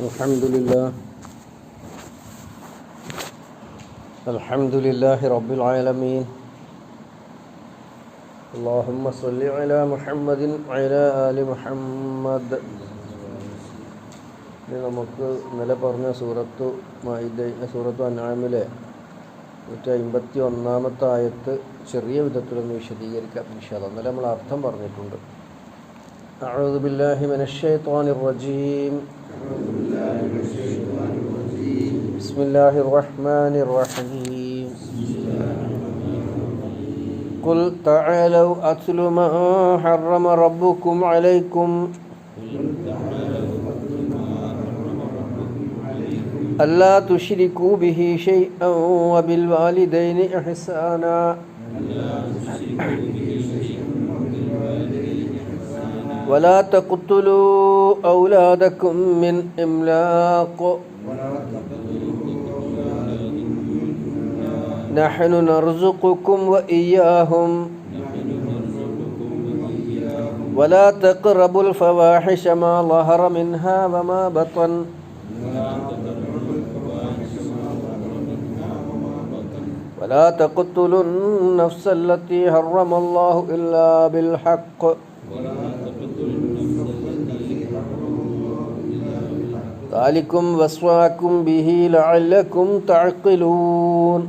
الحمد لله الحمد لله رب العالمين اللهم صل على محمد وعلى آل محمد ഇനി നമുക്ക് ഇന്നലെ പറഞ്ഞ സൂറത്തു മൈദ സൂറത്തു അനാമിലെ നൂറ്റി അമ്പത്തി ഒന്നാമത്തെ ആയത്ത് ചെറിയ വിധത്തിലൊന്ന് വിശദീകരിക്കാം ഇൻഷാല്ല ഇന്നലെ നമ്മൾ അർത്ഥം പറഞ്ഞിട്ടുണ്ട് أعوذ بالله من الشيطان الرجيم بسم الله الرحمن الرحيم. قل تعالوا أتل ما حرم ربكم عليكم. ألا تشركوا به شيئا وبالوالدين إحسانا. ولا تقتلوا أولادكم من إملاق. نحن نرزقكم وإياهم. ولا تقربوا الفواحش ما ظهر منها وما بطن. ولا تقتلوا النفس التي حرم الله إلا بالحق. ذلكم وصاكم به لعلكم تعقلون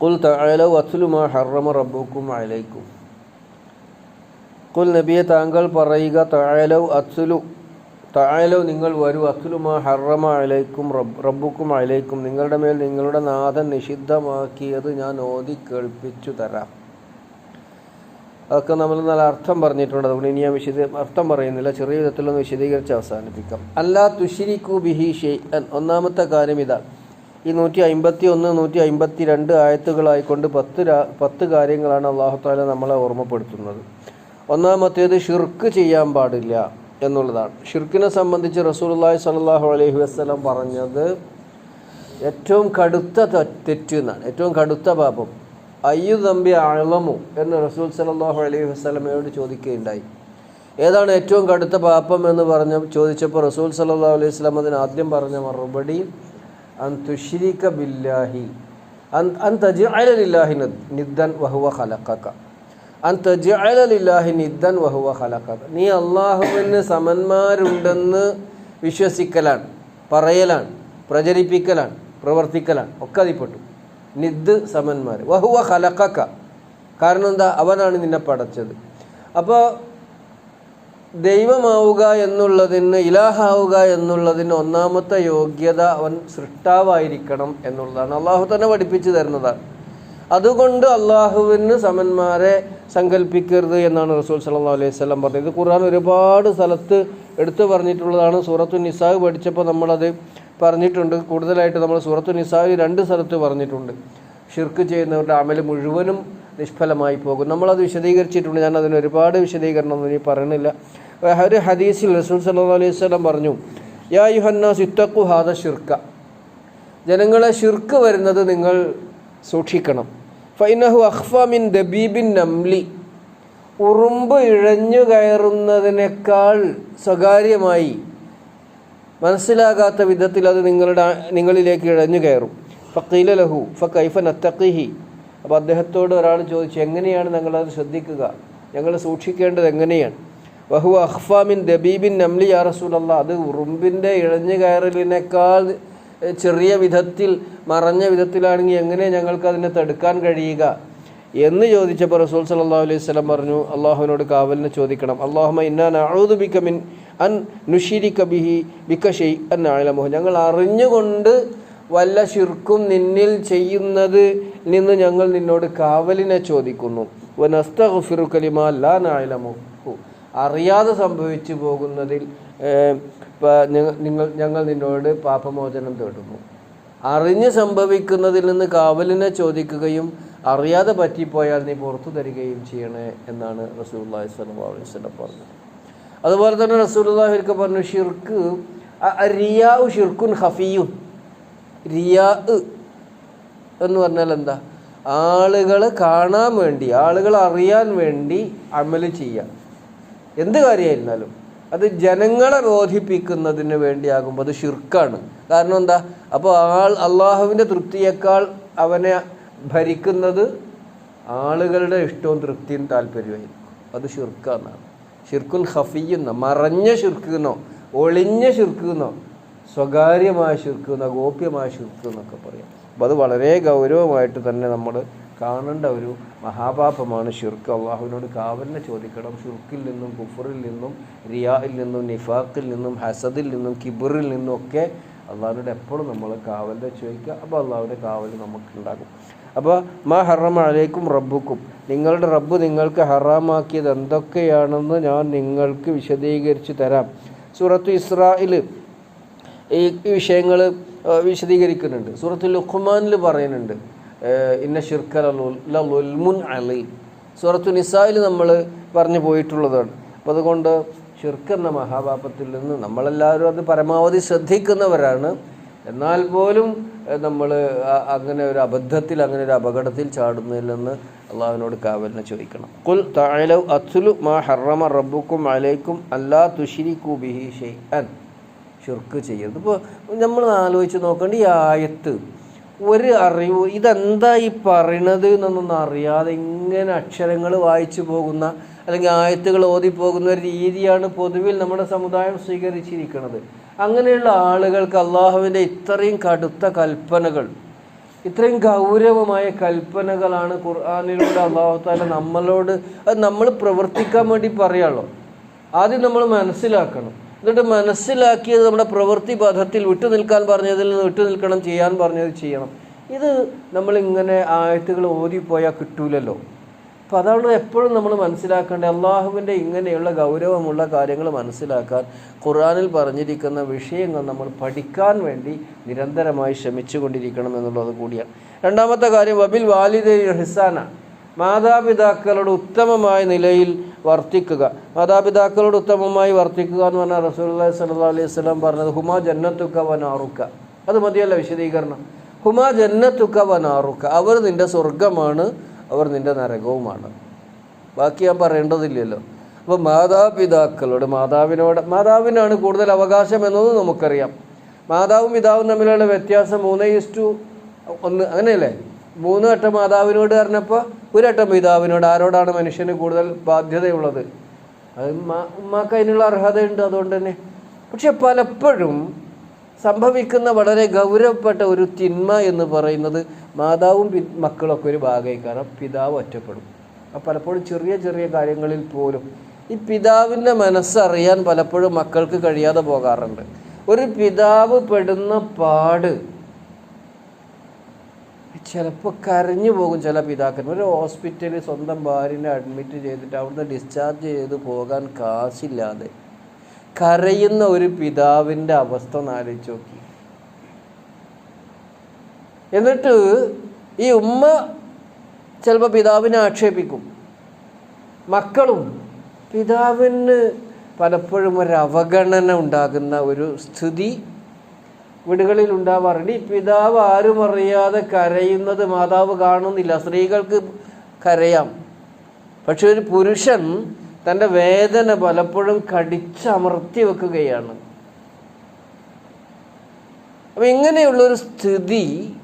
قل تعالوا واتل ما حرم ربكم عليكم കുൽ നബിയെ താങ്കൾ പറയുക താഴലവ് അത്സുലു താഴലവ് നിങ്ങൾ വരൂ അത്സുലുമാ ഹറമ അലൈക്കും റബ് റബ്ബുക്കും അലൈക്കും നിങ്ങളുടെ മേൽ നിങ്ങളുടെ നാഥൻ നിഷിദ്ധമാക്കിയത് ഞാൻ ഓതി കേൾപ്പിച്ചു തരാം അതൊക്കെ നമ്മൾ നല്ല അർത്ഥം പറഞ്ഞിട്ടുണ്ട്. അതുകൊണ്ട് ഇനി ഞാൻ വിശദ അർത്ഥം പറയുന്നില്ല. ചെറിയ വിധത്തിലൊന്ന് വിശദീകരിച്ച് അവസാനിപ്പിക്കാം. അല്ലാ തുഷിരിക്കു ബിഹി ഷെയ്അൻ ഒന്നാമത്തെ കാര്യം ഇതാണ് ഈ നൂറ്റി അമ്പത്തി ഒന്ന് നൂറ്റി അമ്പത്തി രണ്ട് ആയത്തുകളായിക്കൊണ്ട് പത്ത് പത്ത് കാര്യങ്ങളാണ് അള്ളാഹുത്താല നമ്മളെ ഓർമ്മപ്പെടുത്തുന്നത്. ഒന്നാമത്തേത് ഷിർക്ക് ചെയ്യാൻ പാടില്ല എന്നുള്ളതാണ്. ഷിർക്കിനെ സംബന്ധിച്ച് റസൂലുള്ളാഹി സ്വല്ലല്ലാഹു അലൈഹി വസല്ലം പറഞ്ഞത് ഏറ്റവും കടുത്ത തെറ്റ് എന്നാണ്. ഏറ്റവും കടുത്ത പാപം. അയ്യു തമ്പി അളമു എന്ന് റസൂൽ സല്ലല്ലാഹു അലൈഹി വസ്ലമയോട് ചോദിക്കുകയുണ്ടായി. ഏതാണ് ഏറ്റവും കടുത്ത പാപം എന്ന് പറഞ്ഞ ചോദിച്ചപ്പോൾ റസൂൽ സല്ലല്ലാഹു അലൈഹി വസല്ലം അതിന് ആദ്യം പറഞ്ഞ മറുപടി അൻ തുശ്രീക ബില്ലാഹി അൻ അൻ തജ്അല ലില്ലാഹി നിദ്- നിദ്ദൻ വഹുവ ഖലഖക അൻ തജി ലില്ലാഹി നിദ്ദൻ വഹുവ ഖലഖക. നീ അള്ളാഹുവിന് സമന്മാരുണ്ടെന്ന് വിശ്വസിക്കലാണ് പറയലാണ് പ്രചരിപ്പിക്കലാണ് പ്രവർത്തിക്കലാണ് ഒക്കെ അതിൽപ്പെട്ടു നിദ് സമന്മാർ വഹുവ ഖലഖക. കാരണം എന്താ? അവനാണ് നിന്നെ പടച്ചത്. അപ്പോൾ ദൈവമാവുക എന്നുള്ളതിന് ഇലാഹാവുക എന്നുള്ളതിന് ഒന്നാമത്തെ യോഗ്യത അവൻ സൃഷ്ടാവായിരിക്കണം എന്നുള്ളതാണ്. അള്ളാഹു തന്നെ പഠിപ്പിച്ചു തരുന്നതാണ്. അതുകൊണ്ട് അള്ളാഹുവിന് സമന്മാരെ സങ്കല്പിക്കരുത് എന്നാണ് റസൂൽ സല്ലാ അലൈഹി വസല്ലം പറഞ്ഞത്. ഖുർആൻ ഒരുപാട് സ്ഥലത്ത് എടുത്തു പറഞ്ഞിട്ടുള്ളതാണ്. സൂറത്തു നിസാഹ് പഠിച്ചപ്പോൾ നമ്മളത് പറഞ്ഞിട്ടുണ്ട്. കൂടുതലായിട്ട് നമ്മൾ സൂറത്തു നിസാഹ് രണ്ട് സ്ഥലത്ത് പറഞ്ഞിട്ടുണ്ട്. ഷിർക്ക് ചെയ്യുന്നവരുടെ അമൽ മുഴുവനും നിഷ്ഫലമായി പോകും. നമ്മളത് വിശദീകരിച്ചിട്ടുണ്ട്. ഞാൻ അതിന് ഒരുപാട് വിശദീകരണം ഒന്നും ഇനി പറയണില്ല. ഒരു ഹദീസിൽ റസൂൽ സല്ലല്ലാഹു അലൈഹി സ്വലം പറഞ്ഞു യാ യുഹന്നാസ് ഇത്തക്കു ഹാദ ഷിർക്ക ജനങ്ങളെ ഷിർക്ക് വരുന്നത് നിങ്ങൾ സൂക്ഷിക്കണം. ഫൈനഹു അഖ്ഫ മിൻ ദബീബിൻ നംലി. ഉറുമ്പ് ഇഴഞ്ഞു കയറുന്നതിനേക്കാൾ സ്വകാര്യമായി മനസ്സിലാകാത്ത വിധത്തിൽ അത് നിങ്ങളുടെ നിങ്ങളിലേക്ക് ഇഴഞ്ഞു കയറും. ഫക്കീല ലഹു ഫ കൈഫ അപ്പോൾ അദ്ദേഹത്തോട് ഒരാൾ ചോദിച്ചു എങ്ങനെയാണ് ഞങ്ങളത് ശ്രദ്ധിക്കുക? ഞങ്ങൾ സൂക്ഷിക്കേണ്ടത് എങ്ങനെയാണ്? വഹു അഹ്ഫാമിൻ ദബീബിൻ നംലി യാ റസൂലല്ല. അത് ഉറുമ്പിന്റെ ഇഴഞ്ഞു കയറലിനേക്കാൾ ചെറിയ വിധത്തിൽ മറഞ്ഞ വിധത്തിലാണെങ്കിൽ എങ്ങനെ ഞങ്ങൾക്ക് അതിനെ തടുക്കാൻ കഴിയുക? എന്ന് ചോദിച്ചപ്പോൾ റസൂൽ സല്ലല്ലാഹു അലൈഹി സ്വലം പറഞ്ഞു അള്ളാഹുവിനോട് കാവലിനെ ചോദിക്കണം. അള്ളാഹുമ ഇന്നാൻ നഊദു ബിക മിൻ അൻ നുഷിരിക ബിഹി ബിക അന്നാളമോ ഞങ്ങൾ അറിഞ്ഞുകൊണ്ട് വല്ല ശിർക്കും നിന്നിൽ ചെയ്യുന്നത് നിന്ന് ഞങ്ങൾ നിന്നോട് കാവലിനെ ചോദിക്കുന്നു. നഅലമുഹു. അറിയാതെ സംഭവിച്ചു പോകുന്നതിൽ നിങ്ങൾ ഞങ്ങൾ നിന്നോട് പാപമോചനം തേടുന്നു. അറിഞ്ഞ് സംഭവിക്കുന്നതിൽ നിന്ന് കാവലിനെ ചോദിക്കുകയും അറിയാതെ പറ്റിപ്പോയാൽ നീ പുറത്തു തരികയും ചെയ്യണേ എന്നാണ് സ്വലം അലൈഹി വസല്ലം പറഞ്ഞത്. അതുപോലെ തന്നെ റസൂലുള്ളാഹി പറഞ്ഞു ഷിർക്ക് റിയാഉ ഷിർക്കുൻ ഹഫിയു റിയാ എന്ന് പറഞ്ഞാൽ എന്താ? ആളുകൾ കാണാൻ വേണ്ടി ആളുകൾ അറിയാൻ വേണ്ടി അമൽ ചെയ്യുക. എന്ത് കാര്യമായിരുന്നാലും. അത് ജനങ്ങളെ ബോധിപ്പിക്കുന്നതിന് വേണ്ടിയാകുമ്പോൾ അത് ഷിർക്കാണ്. കാരണം എന്താ? അപ്പോൾ ആൾ അള്ളാഹുവിന്റെ തൃപ്തിയേക്കാൾ അവനെ ഭരിക്കുന്നത് ആളുകളുടെ ഇഷ്ടവും തൃപ്തിയും താല്പര്യമായിരിക്കും അത് ഷിർക്കാന്നാണ്. ഷിർക്കുൻ ഹഫിയുന്ന മറഞ്ഞ ഷിർക്കുന്നോ ഒളിഞ്ഞ ഷിർക്കുന്നോ സ്വകാര്യമായ ഷിർക്കുന്ന ഗോപ്യമായ ഷിർക്ക് പറയാം. അപ്പം അത് വളരെ ഗൗരവമായിട്ട് തന്നെ നമ്മൾ കാണേണ്ട ഒരു മഹാപാപമാണ് ഷിർക്ക് അള്ളാഹുവിനോട് കാവലിനെ ചോദിക്കണം. ഷിർക്കിൽ നിന്നും കുഫറിൽ നിന്നും റിയായിൽ നിന്നും നിഫാഖിൽ നിന്നും ഹസദിൽ നിന്നും കിബറിൽ നിന്നും ഒക്കെ അള്ളാഹുവിനോട് എപ്പോഴും നമ്മൾ കാവലിനെ ചോദിക്കുക. അപ്പോൾ അള്ളാഹുവിന്റെ കാവൽ നമുക്കുണ്ടാകും. അപ്പോൾ മാ ഹറമാലേക്കും റബ്ബുക്കും. നിങ്ങളുടെ റബ്ബ് നിങ്ങൾക്ക് ഹറാമാക്കിയത് എന്തൊക്കെയാണെന്ന് ഞാൻ നിങ്ങൾക്ക് വിശദീകരിച്ച് തരാം. സൂറത്ത് ഇസ്രായിൽ ഈ വിഷയങ്ങൾ വിശദീകരിക്കുന്നുണ്ട്. സൂറത്ത് ലുഖ്മാനിൽ പറയുന്നുണ്ട് ഇന്ന ഇന്ന ഷിർക്കലുൽമുൻ അലി. സൂറത്തു നിസായിൽ നമ്മൾ പറഞ്ഞു പോയിട്ടുള്ളതാണ്. അപ്പോൾ അതുകൊണ്ട് ഷിർക്കെന്ന മഹാപാപത്തിൽ നിന്ന് നമ്മളെല്ലാവരും അത് പരമാവധി ശ്രദ്ധിക്കുന്നവരാണ്. എന്നാൽ പോലും നമ്മൾ അങ്ങനെ ഒരു അബദ്ധത്തിൽ അങ്ങനെ ഒരു അപകടത്തിൽ ചാടുന്നതിൽ നിന്ന് അള്ളാഹുവിനോട് കാവലിനെ ചോദിക്കണം. കുൽ താഴലവ് അസുലു മാ ഹറമ റബ്ബുക്കും അലൈക്കും അല്ലാ തുഷിരിക്കു ബിഹി ഷെയ്അൻ ഷുർക്ക് ചെയ്യരുത്. ഇപ്പോൾ നമ്മൾ ആലോചിച്ച് നോക്കേണ്ട ഈ ആയത്ത്. ഒരു അറിവ് ഇതെന്താ ഈ പറയണത് എന്നൊന്നും അറിയാതെ ഇങ്ങനെ അക്ഷരങ്ങൾ വായിച്ചു പോകുന്ന അല്ലെങ്കിൽ ആയത്തുകൾ ഓതിപ്പോകുന്ന ഒരു രീതിയാണ് പൊതുവിൽ നമ്മുടെ സമുദായം സ്വീകരിച്ചിരിക്കുന്നത് അങ്ങനെയുള്ള ആളുകൾക്ക് അള്ളാഹുവിന്റെ ഇത്രയും കടുത്ത കൽപ്പനകൾ ഇത്രയും ഗൗരവമായ കൽപ്പനകളാണ് ഖുർആാനിലൂടെ അള്ളാഹു താല നമ്മളോട് അത് നമ്മൾ പ്രവർത്തിക്കാൻ വേണ്ടി പറയാളോ ആദ്യം നമ്മൾ മനസ്സിലാക്കണം. എന്നിട്ട് മനസ്സിലാക്കിയത് നമ്മുടെ പ്രവൃത്തി പഥത്തിൽ വിട്ടു നിൽക്കാൻ പറഞ്ഞതിൽ നിന്ന് വിട്ടു നിൽക്കണം ചെയ്യാൻ പറഞ്ഞത് ചെയ്യണം. ഇത് നമ്മളിങ്ങനെ ആയത്തുകൾ ഓതിപ്പോയാൽ കിട്ടൂലല്ലോ. അപ്പം അതാണ് എപ്പോഴും നമ്മൾ മനസ്സിലാക്കേണ്ടത്. അള്ളാഹുവിന്റെ ഇങ്ങനെയുള്ള ഗൗരവമുള്ള കാര്യങ്ങൾ മനസ്സിലാക്കാൻ ഖുർആനിൽ പറഞ്ഞിരിക്കുന്ന വിഷയങ്ങൾ നമ്മൾ പഠിക്കാൻ വേണ്ടി നിരന്തരമായി ശ്രമിച്ചുകൊണ്ടിരിക്കണം എന്നുള്ളത് കൂടിയാണ്. രണ്ടാമത്തെ കാര്യം വബിൽ വാലിദ് ഹിസാന മാതാപിതാക്കളോട് ഉത്തമമായ നിലയിൽ വർത്തിക്കുക. മാതാപിതാക്കളോട് ഉത്തമമായി വർത്തിക്കുക എന്ന് പറഞ്ഞാൽ റസൂൽ സല്ലാ അലൈഹി സ്വലം പറഞ്ഞത് ഹുമാ ജന്നത്തുക്ക വനാറുക്ക അത് മതിയല്ല വിശദീകരണം. ഹുമാ ജന്നത്തുക്ക വനാറുക്ക അവർ നിന്റെ സ്വർഗമാണ് അവർ നിന്റെ നരകവുമാണ്. ബാക്കി ഞാൻ പറയേണ്ടതില്ലല്ലോ. അപ്പോൾ മാതാപിതാക്കളോട് മാതാവിനോട് മാതാവിനാണ് കൂടുതൽ അവകാശം എന്നതും നമുക്കറിയാം. മാതാവും പിതാവും തമ്മിലുള്ള വ്യത്യാസം മൂന്ന് ഇസ്റ്റു ഒന്ന് അങ്ങനെയല്ലേ? മൂന്ന് വട്ടം മാതാവിനോട് പറഞ്ഞപ്പോൾ ഒരു വട്ടം പിതാവിനോട് ആരോടാണ് മനുഷ്യന് കൂടുതൽ ബാധ്യതയുള്ളത്? അത് ഉമ്മ ഉമ്മാക്ക് അതിനുള്ള അർഹതയുണ്ട് അതുകൊണ്ട് തന്നെ. പക്ഷെ പലപ്പോഴും സംഭവിക്കുന്ന വളരെ ഗൗരവപ്പെട്ട ഒരു തിന്മ എന്ന് പറയുന്നത് മാതാവും മക്കളൊക്കെ ഒരു ഭാഗമായി കാരണം പിതാവ് ഒറ്റപ്പെടും. അപ്പം പലപ്പോഴും ചെറിയ ചെറിയ കാര്യങ്ങളിൽ പോലും ഈ പിതാവിന്റെ മനസ്സറിയാൻ പലപ്പോഴും മക്കൾക്ക് കഴിയാതെ പോകാറുണ്ട്. ഒരു പിതാവ് പെടുന്ന പാട് ചിലപ്പോൾ കരഞ്ഞു പോകും ചില പിതാക്കന്മാർ. ഒരു ഹോസ്പിറ്റലിൽ സ്വന്തം ഭാര്യനെ അഡ്മിറ്റ് ചെയ്തിട്ട് അവിടുന്ന് ഡിസ്ചാർജ് ചെയ്ത് പോകാൻ കാശില്ലാതെ. കരയുന്ന ഒരു പിതാവിന്റെ അവസ്ഥ ഒന്ന് നോക്കി. എന്നിട്ട് ഈ ഉമ്മ ചിലപ്പോൾ പിതാവിനെ ആക്ഷേപിക്കും. മക്കളും പിതാവിന് പലപ്പോഴും ഒരു അവഗണന ഉണ്ടാകുന്ന ഒരു സ്ഥിതി വീടുകളിൽ ഉണ്ടാവാറുണ്ട്. ഈ പിതാവ് ആരും അറിയാതെ കരയുന്നത് മാതാവ് കാണുന്നില്ല. സ്ത്രീകൾക്ക് കരയാം. പക്ഷെ ഒരു പുരുഷൻ തന്റെ വേദന പലപ്പോഴും കടിച്ചമർത്തി വെക്കുകയാണ്. അപ്പം ഇങ്ങനെയുള്ളൊരു സ്ഥിതി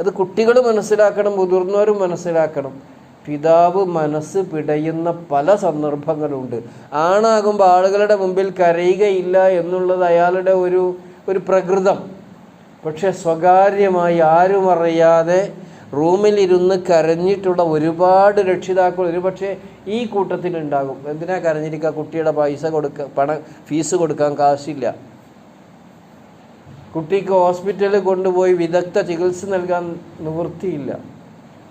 അത് കുട്ടികൾ മനസ്സിലാക്കണം മുതിർന്നവരും മനസ്സിലാക്കണം. പിതാവ് മനസ്സ് പിടയുന്ന പല സന്ദർഭങ്ങളുണ്ട്. ആണാകുമ്പോൾ ആളുകളുടെ മുമ്പിൽ കരയുകയില്ല എന്നുള്ളത് അയാളുടെ ഒരു ഒരു പ്രകൃതം. പക്ഷെ സ്വകാര്യമായി ആരും അറിയാതെ റൂമിലിരുന്ന് കരഞ്ഞിട്ടുള്ള ഒരുപാട് രക്ഷിതാക്കൾ ഒരുപക്ഷെ ഈ കൂട്ടത്തിലുണ്ടാകും. എന്തിനാ കരഞ്ഞിരിക്കുക കുട്ടിയുടെ പൈസ കൊടുക്ക പണം ഫീസ് കൊടുക്കാൻ കാശില്ല. കുട്ടിക്ക് ഹോസ്പിറ്റലിൽ കൊണ്ടുപോയി വിദഗ്ധ ചികിത്സ നൽകാൻ നിവൃത്തിയില്ല.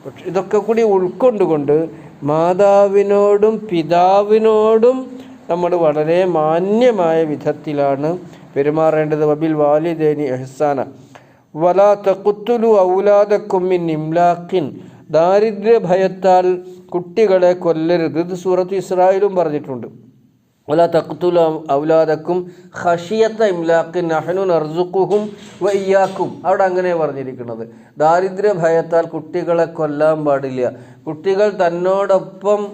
പക്ഷെ ഇതൊക്കെ കൂടി ഉൾക്കൊണ്ടുകൊണ്ട് മാതാവിനോടും പിതാവിനോടും നമ്മൾ വളരെ മാന്യമായ വിധത്തിലാണ് പെരുമാറേണ്ടത്. വബിൽ വാലിദേനി എഹ്സാന. വലാ തക്കുത്തുലു ഔലാദക്കുമ്മിൻ ഇംലാഖിൻ. ദാരിദ്ര്യ ഭയത്താൽ കുട്ടികളെ കൊല്ലരുത്. ഇത് സൂറത്ത് ഇസ്രായേലും പറഞ്ഞിട്ടുണ്ട്. വല തഖ്തുലു ഔലാദക്കും ഖഷിയത്ത ഇംലാഖിൻ നഹ്നു നർസുഖുഹും വയ്യാക്കും അവിടെ അങ്ങനെ പറഞ്ഞിരിക്കുന്നത്. ദാരിദ്ര്യ ഭയത്താൽ കുട്ടികളെ കൊല്ലാൻ പാടില്ല. കുട്ടികൾ തന്നോടൊപ്പം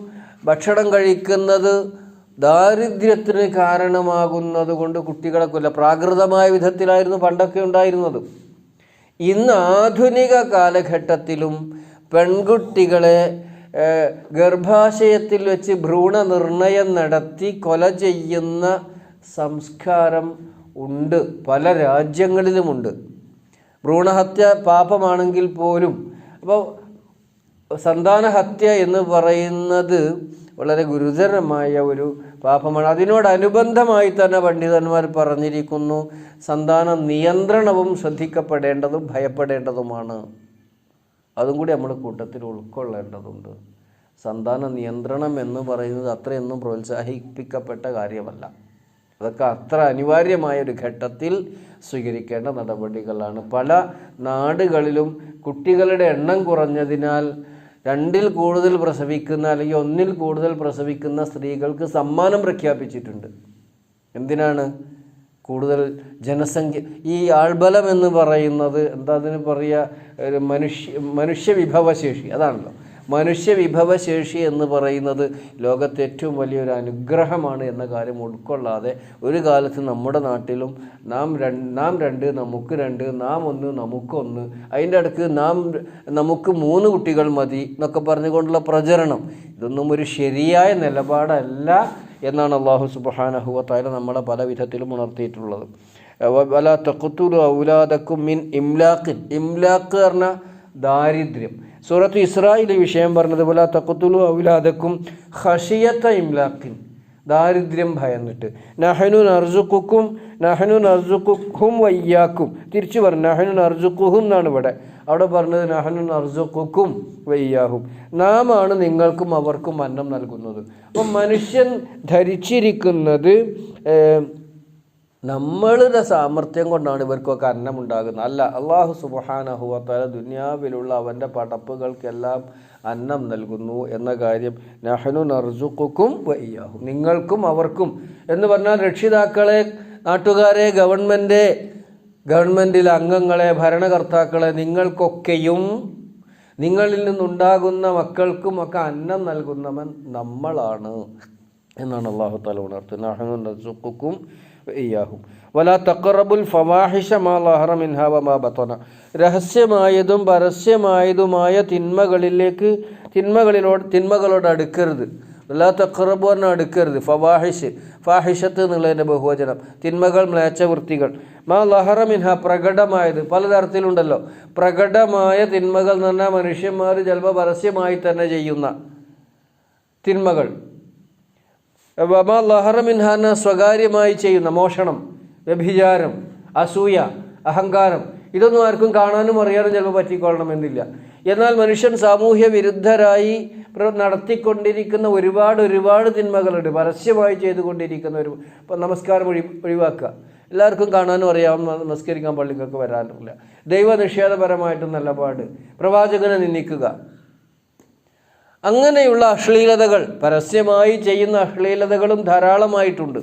ഭക്ഷണം കഴിക്കുന്നത് ദാരിദ്ര്യത്തിന് കാരണമാകുന്നത് കൊണ്ട് കുട്ടികളെ കൊല്ല. പ്രാകൃതമായ വിധത്തിലായിരുന്നു പണ്ടൊക്കെ ഉണ്ടായിരുന്നത്. ഇന്ന് ആധുനിക കാലഘട്ടത്തിലും പെൺകുട്ടികളെ ഗർഭാശയത്തിൽ വെച്ച് ഭ്രൂണനിർണയം നടത്തി കൊല ചെയ്യുന്ന സംസ്കാരം ഉണ്ട്. പല രാജ്യങ്ങളിലുമുണ്ട്. ഭ്രൂണഹത്യ പാപമാണെങ്കിൽ പോലും. അപ്പോൾ സന്താനഹത്യ എന്ന് പറയുന്നത് വളരെ ഗുരുതരമായ ഒരു പാപമാണ്. അതിനോടനുബന്ധമായി തന്നെ പണ്ഡിതന്മാർ പറഞ്ഞിരിക്കുന്നു സന്താന നിയന്ത്രണവും ശ്രദ്ധിക്കപ്പെടേണ്ടതും ഭയപ്പെടേണ്ടതുമാണ്. അതും കൂടി നമ്മൾ കൂട്ടത്തിൽ ഉൾക്കൊള്ളേണ്ടതുണ്ട്. സന്താന നിയന്ത്രണം എന്ന് പറയുന്നത് അത്രയൊന്നും പ്രോത്സാഹിപ്പിക്കപ്പെട്ട കാര്യമല്ല. അതൊക്കെ അത്ര അനിവാര്യമായ ഒരു ഘട്ടത്തിൽ സ്വീകരിക്കേണ്ട നടപടികളാണ്. പല നാടുകളിലും കുട്ടികളുടെ എണ്ണം കുറഞ്ഞതിനാൽ രണ്ടിൽ കൂടുതൽ പ്രസവിക്കുന്ന അല്ലെങ്കിൽ ഒന്നിൽ കൂടുതൽ പ്രസവിക്കുന്ന സ്ത്രീകൾക്ക് സമ്മാനം പ്രഖ്യാപിച്ചിട്ടുണ്ട്. എന്തിനാണ്? കൂടുതൽ ജനസംഖ്യ. ഈ ആൾബലം എന്ന് പറയുന്നത് എന്താ അതിന് പറയുക മനുഷ്യ മനുഷ്യ വിഭവശേഷി അതാണല്ലോ. മനുഷ്യ വിഭവശേഷി എന്ന് പറയുന്നത് ലോകത്തെ ഏറ്റവും വലിയൊരു അനുഗ്രഹമാണ് എന്ന കാര്യം ഉൾക്കൊള്ളാതെ ഒരു കാലത്ത് നമ്മുടെ നാട്ടിലും നാം രണ്ട് നാം രണ്ട് നമുക്ക് രണ്ട് നാം ഒന്ന് നമുക്കൊന്ന് അതിന്റെ അടുക്ക് നാം നമുക്ക് മൂന്ന് കുട്ടികൾ മതി എന്നൊക്കെ പറഞ്ഞുകൊണ്ടുള്ള പ്രചരണം. ഇതൊന്നും ഒരു ശരിയായ നിലപാടല്ല എന്നാണ് അള്ളാഹു സുബാനഹുവത്തായ നമ്മളെ പല വിധത്തിലും ഉണർത്തിയിട്ടുള്ളത്. വല തക്കുത്തുലു ഔലാദക്കും മിൻ ഇംലാഖിൻ. ഇംലാഖ് പറഞ്ഞ ദാരിദ്ര്യം. സൂറത്ത് ഇസ്രായേൽ വിഷയം പറഞ്ഞതുപോലെ തക്കുത്തുലു ഔലാദക്കും ഹഷിയത്ത ഇംലാഖിൻ. ദാരിദ്ര്യം ഭയന്നിട്ട്. നഹനു നർജുക്കും നഹനു നർജുക്കും വയ്യാക്കും. തിരിച്ചു പറഞ്ഞു നഹനു നർജുക്കുഹും എന്നാണ് ഇവിടെ. അവിടെ പറഞ്ഞത് നഹനു നർജുക്കും വയ്യാഹും. നാം ആണ് നിങ്ങൾക്കും അവർക്കും അന്നം നൽകുന്നത്. അപ്പം മനുഷ്യൻ ധരിച്ചിരിക്കുന്നത് നമ്മളുടെ സാമർഥ്യം കൊണ്ടാണ് ഇവർക്കൊക്കെ അന്നം ഉണ്ടാകുന്നത് അല്ല അള്ളാഹു സുബഹാനഹുവത്താല ദുനിയാവിലുള്ള അവന്റെ പടപ്പുകൾക്കെല്ലാം അന്നം നൽകുന്നു എന്ന കാര്യം നഹനു നർജുക്കും വയ്യാഹും നിങ്ങൾക്കും അവർക്കും എന്ന് പറഞ്ഞാൽ രക്ഷിതാക്കളെ നാട്ടുകാരെ ഗവൺമെന്റ് ഗവൺമെന്റിലെ അംഗങ്ങളെ ഭരണകർത്താക്കളെ നിങ്ങൾക്കൊക്കെയും നിങ്ങളിൽ നിന്നുണ്ടാകുന്ന മക്കൾക്കും ഒക്കെ അന്നം നൽകുന്നവൻ നമ്മളാണ് എന്നാണ് അള്ളാഹു താല ഉണർത്തുന്നത്. നഹനു നർസുക്കും ഇയാഹും വല തക്കറബുൽ ഫവാഹിഷ മാ ലഹറ മിൻഹ വമാ ബത്തന. രഹസ്യമായതും പരസ്യമായതുമായ തിന്മകളിലേക്ക് തിന്മകളിലോട് തിന്മകളോട് അടുക്കരുത്. വലാ തക്കറബു പറഞ്ഞാൽ അടുക്കരുത്. ഫവാഹിഷ്. ഫാഹിഷത്ത് എന്നുള്ളതിന്റെ ബഹുവചനം. തിന്മകൾ മ്ലേച്ഛവൃത്തികൾ. മാ ലഹറമിൻഹ പ്രകടമായത് പലതരത്തിലുണ്ടല്ലോ. പ്രകടമായ തിന്മകൾ എന്ന് പറഞ്ഞാൽ മനുഷ്യന്മാർ ചിലപ്പോൾ പരസ്യമായി തന്നെ ചെയ്യുന്ന തിന്മകൾ. വമാ ലഹറമിൻഹാന സ്വകാര്യമായി ചെയ്യുന്ന മോഷണം വ്യഭിചാരം അസൂയ അഹങ്കാരം ഇതൊന്നും ആർക്കും കാണാനും അറിയാനും ചിലപ്പോൾ പറ്റിക്കൊള്ളണമെന്നില്ല. എന്നാൽ മനുഷ്യൻ സാമൂഹ്യ വിരുദ്ധരായി നടത്തിക്കൊണ്ടിരിക്കുന്ന ഒരുപാട് ഒരുപാട് തിന്മകളുണ്ട്. പരസ്യമായി ചെയ്തുകൊണ്ടിരിക്കുന്ന ഒരു ഇപ്പം നമസ്കാരം ഒഴി ഒഴിവാക്കുക. എല്ലാവർക്കും കാണാനും അറിയാം നമസ്കരിക്കാൻ പള്ളിക്കൊക്കെ വരാറില്ല. ദൈവനിഷേധപരമായിട്ടും പാട്. പ്രവാചകനെ നിന്ദിക്കുക. അങ്ങനെയുള്ള അശ്ലീലതകൾ പരസ്യമായി ചെയ്യുന്ന അശ്ലീലതകളും ധാരാളമായിട്ടുണ്ട്.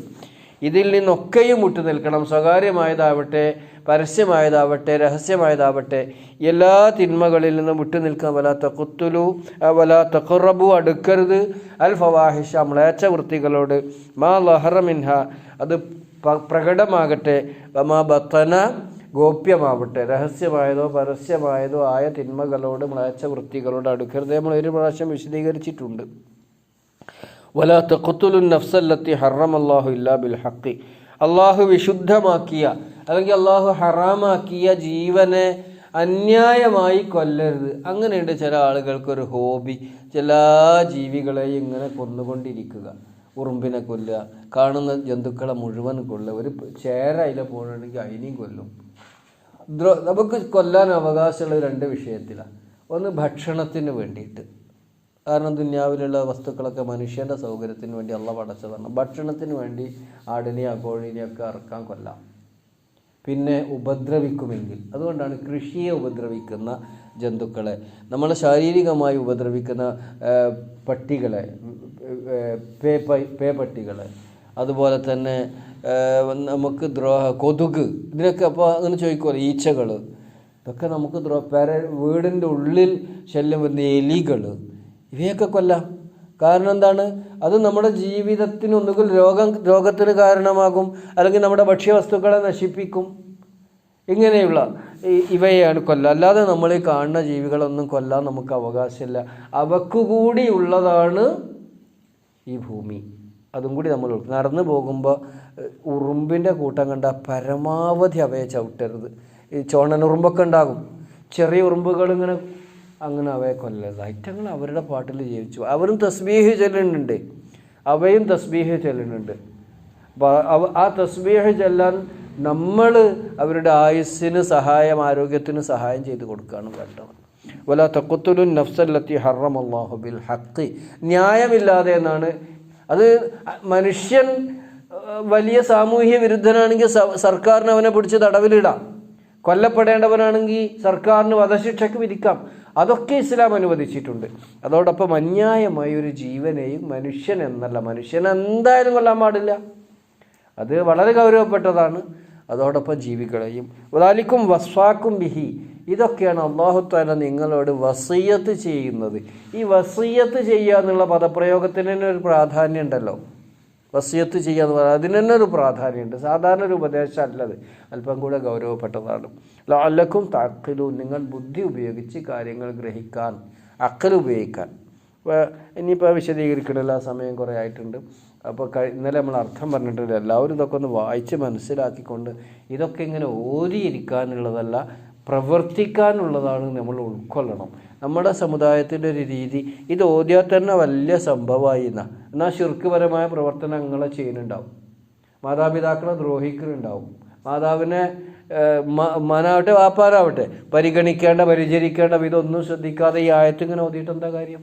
ഇതിൽ നിന്നൊക്കെയും മുട്ടുനിൽക്കണം സ്വകാര്യമായതാവട്ടെ പരസ്യമായതാവട്ടെ രഹസ്യമായതാവട്ടെ എല്ലാ തിന്മകളിൽ നിന്നും വിട്ടു നിൽക്കാൻ വല കുത്തുലു വല തക്കുറബു അടുക്കരുത്. അൽ ഫവാഹിഷ മ്ലേച്ച വൃത്തികളോട് മാ ലഹറമിൻഹ അത് പ്രകടമാകട്ടെ. വമാ ബത്തന ഗോപ്യമാവട്ടെ. രഹസ്യമായതോ പരസ്യമായതോ ആയ തിന്മകളോട് മ്ലേച്ഛ വൃത്തികളോട് അടുക്കരുത്. നമ്മൾ ഒരു പ്രാവശ്യം വിശദീകരിച്ചിട്ടുണ്ട്. വല തെക്കുത്തുലു നഫ്സല്ലത്തി ഹറം അള്ളാഹു ഇല്ലാ ബിൽ ഹക്കി അള്ളാഹു വിശുദ്ധമാക്കിയ അല്ലെങ്കിൽ അള്ളാഹു ഹറാമാക്കിയ ജീവനെ അന്യായമായി കൊല്ലരുത്. അങ്ങനെയുണ്ട് ചില ആളുകൾക്കൊരു ഹോബി. ചില ജീവികളെയും ഇങ്ങനെ കൊന്നുകൊണ്ടിരിക്കുക. ഉറുമ്പിനെ കൊല്ലുക. കാണുന്ന ജന്തുക്കളെ മുഴുവൻ കൊല്ലുക. ഒരു ചേര അതിലെ പോകണമെങ്കിൽ അതിനെയും കൊല്ലും. ദ്രോ നമുക്ക് കൊല്ലാൻ അവകാശമുള്ള രണ്ട് വിഷയത്തിലാണ് ഒന്ന് ഭക്ഷണത്തിന് വേണ്ടിയിട്ട്. കാരണം ദുന്യാവിലുള്ള വസ്തുക്കളൊക്കെ മനുഷ്യന്റെ സൗകര്യത്തിന് വേണ്ടി അള്ള പടച്ചതാണ് ഭക്ഷണത്തിന് വേണ്ടി ആടിനെയോ കോഴിനെയോ ഒക്കെ ഇറക്കാൻ കൊല്ലാം. പിന്നെ ഉപദ്രവിക്കുമെങ്കിൽ. അതുകൊണ്ടാണ് കൃഷിയെ ഉപദ്രവിക്കുന്ന ജന്തുക്കളെ നമ്മൾ ശാരീരികമായി ഉപദ്രവിക്കുന്ന പട്ടികളെ പേ പൈ പട്ടികളെ. അതുപോലെ തന്നെ നമുക്ക് ദ്രോഹ കൊതുക്. ഇതിനൊക്കെ അപ്പോൾ അങ്ങനെ ചോദിക്കുമല്ലോ ഈച്ചകൾ ഇതൊക്കെ നമുക്ക് ദ്രോ പെര വീടിന്റെ ഉള്ളിൽ ശല്യം വരുന്ന എലികൾ ഇവയൊക്കെ കൊല്ലാം. കാരണം എന്താണ്? അത് നമ്മുടെ ജീവിതത്തിന് ഒന്നുകിൽ രോഗം രോഗത്തിന് കാരണമാകും അല്ലെങ്കിൽ നമ്മുടെ ഭക്ഷ്യവസ്തുക്കളെ നശിപ്പിക്കും. ഇങ്ങനെയുള്ള ഇവയാണ് കൊല്ല. അല്ലാതെ നമ്മൾ ഈ കാണുന്ന ജീവികളൊന്നും കൊല്ലാൻ നമുക്ക് അവകാശമില്ല. അവക്കു കൂടി ഉള്ളതാണ് ഈ ഭൂമി. അതും കൂടി നമ്മൾ നടന്നു പോകുമ്പോൾ ഉറുമ്പിന്റെ കൂട്ടം കണ്ട പരമാവധി അവയെ ചവിട്ടരുത്. ഈ ചോണനുറുമ്പൊക്കെ ഉണ്ടാകും. ചെറിയ ഉറുമ്പുകൾ ഇങ്ങനെ അങ്ങനെ അവയെ കൊല്ലരുത്. ഐറ്റങ്ങൾ അവരുടെ പാട്ടിൽ ജീവിച്ചു. അവരും തസ്ബീഹ് ചെല്ലുന്നുണ്ട്. അവയും തസ്ബീഹ് ചെല്ലുന്നുണ്ട്. അപ്പോൾ ആ തസ്ബീഹ് ചെല്ലാൻ നമ്മൾ അവരുടെ ആയുസ്സിന് സഹായം ആരോഗ്യത്തിന് സഹായം ചെയ്ത് കൊടുക്കുകയാണ് വേണ്ടത്. വല തക്കുത്തുലു നഫ്സല്ലത്തി ഹറം അള്ളാഹു ന്യായമില്ലാതെ എന്നാണ്? അത് മനുഷ്യൻ വലിയ സാമൂഹ്യ വിരുദ്ധനാണെങ്കിൽ സർക്കാരിന് അവനെ പിടിച്ച് തടവിലിടാം. കൊല്ലപ്പെടേണ്ടവനാണെങ്കിൽ സർക്കാരിന് വധശിക്ഷയ്ക്ക് വിധിക്കാം. അതൊക്കെ ഇസ്ലാം അനുവദിച്ചിട്ടുണ്ട്. അതോടൊപ്പം അന്യായമായ ഒരു ജീവനെയും മനുഷ്യൻ എന്നല്ല മനുഷ്യൻ എന്തായാലും കൊല്ലാൻ പാടില്ല. അത് വളരെ ഗൗരവപ്പെട്ടതാണ്. അതോടൊപ്പം ജീവികളെയും വദാലിക്കും വസ്വാക്കും ബിഹി ഇതൊക്കെയാണ് അള്ളാഹുത്താല നിങ്ങളോട് വസീയത്ത് ചെയ്യുന്നത്. ഈ വസീയത്ത് ചെയ്യുക എന്നുള്ള പദപ്രയോഗത്തിന് ഒരു പ്രാധാന്യം ഉണ്ടല്ലോ. വസീയത്ത് ചെയ്യുക എന്ന് പറഞ്ഞാൽ അതിന് തന്നെ ഒരു പ്രാധാന്യമുണ്ട്. സാധാരണ ഒരു ഉപദേശം അല്ലത് അല്പം കൂടെ ഗൗരവപ്പെട്ടതാണ്. അല്ലക്കും താക്കലും നിങ്ങൾ ബുദ്ധി ഉപയോഗിച്ച് കാര്യങ്ങൾ ഗ്രഹിക്കാൻ അക്കൽ ഉപയോഗിക്കാൻ. ഇനിയിപ്പോൾ വിശദീകരിക്കണില്ല സമയം കുറേ ആയിട്ടുണ്ട്. അപ്പോൾ ഇന്നലെ നമ്മൾ അർത്ഥം പറഞ്ഞിട്ടില്ല. എല്ലാവരും ഇതൊക്കെ ഒന്ന് വായിച്ച് മനസ്സിലാക്കിക്കൊണ്ട് ഇതൊക്കെ ഇങ്ങനെ ഓരിയിരിക്കാനുള്ളതല്ല പ്രവർത്തിക്കാനുള്ളതാണ് നമ്മൾ ഉൾക്കൊള്ളണം. നമ്മുടെ സമുദായത്തിന്റെ ഒരു രീതി ഇത് ഓതിയാൽ തന്നെ വലിയ സംഭവമായി എന്നാ. എന്നാൽ ശുർക്കുപരമായ പ്രവർത്തനങ്ങളെ ചെയ്യുന്നുണ്ടാവും. മാതാപിതാക്കളെ ദ്രോഹിക്കുന്നുണ്ടാവും. മാതാവിനെ മനാവട്ടെ വാപ്പാരാവട്ടെ പരിഗണിക്കേണ്ട പരിചരിക്കേണ്ട ഇതൊന്നും ശ്രദ്ധിക്കാതെ ഈ ആയത്ത് ഇങ്ങനെ ഓതിയിട്ട് എന്താ കാര്യം?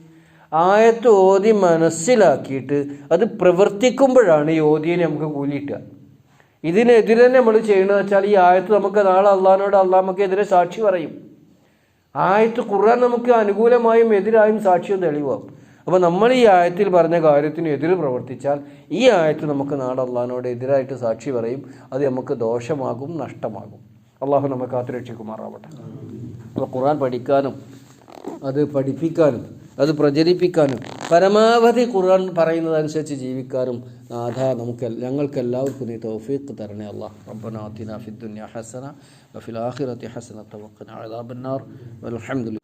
ആയത്ത് ഓതി മനസ്സിലാക്കിയിട്ട് അത് പ്രവർത്തിക്കുമ്പോഴാണ് ഈ ഓതിയെ നമുക്ക് കൂലിയിട്ടുക ഇതിനെതിരെ നമ്മൾ ചെയ്യണമെന്ന് വെച്ചാൽ ഈ ആയത്ത് നമുക്ക് നാളെ അള്ളഹാനോട് അള്ളാഹ് എതിരെ സാക്ഷി പറയും. ആയത്ത് ഖുർആൻ നമുക്ക് അനുകൂലമായും എതിരായും സാക്ഷ്യം തെളിവാകും അപ്പോൾ നമ്മൾ ഈ ആയത്തിൽ പറഞ്ഞ കാര്യത്തിന് എതിർ പ്രവർത്തിച്ചാൽ ഈ ആയത്ത് നമുക്ക് നാട് അള്ളഹാനോട് എതിരായിട്ട് സാക്ഷി പറയും. അത് നമുക്ക് ദോഷമാകും നഷ്ടമാകും. അള്ളാഹു നമുക്ക് കാത്തുരക്ഷിക്കുമാറാവട്ടെ. അപ്പോൾ ഖുർആൻ പഠിക്കാനും അത് പഠിപ്പിക്കാനും അത് പ്രചരിപ്പിക്കാനും പരമാവധി ഖുർആൻ പറയുന്നതനുസരിച്ച് ജീവിക്കാനും നാഥ നമുക്ക് ഞങ്ങൾക്കെല്ലാവർക്കും നീ തൗഫീഖ് തരണേ അല്ലാഹ് റബ്ബന ആതിന ഫിദ്ദുനിയ ഹസന വഫിൽ ആഖിറതി ഹസന വഖിന അദാബന്നാർ. വൽഹംദുലില്ലാഹ്.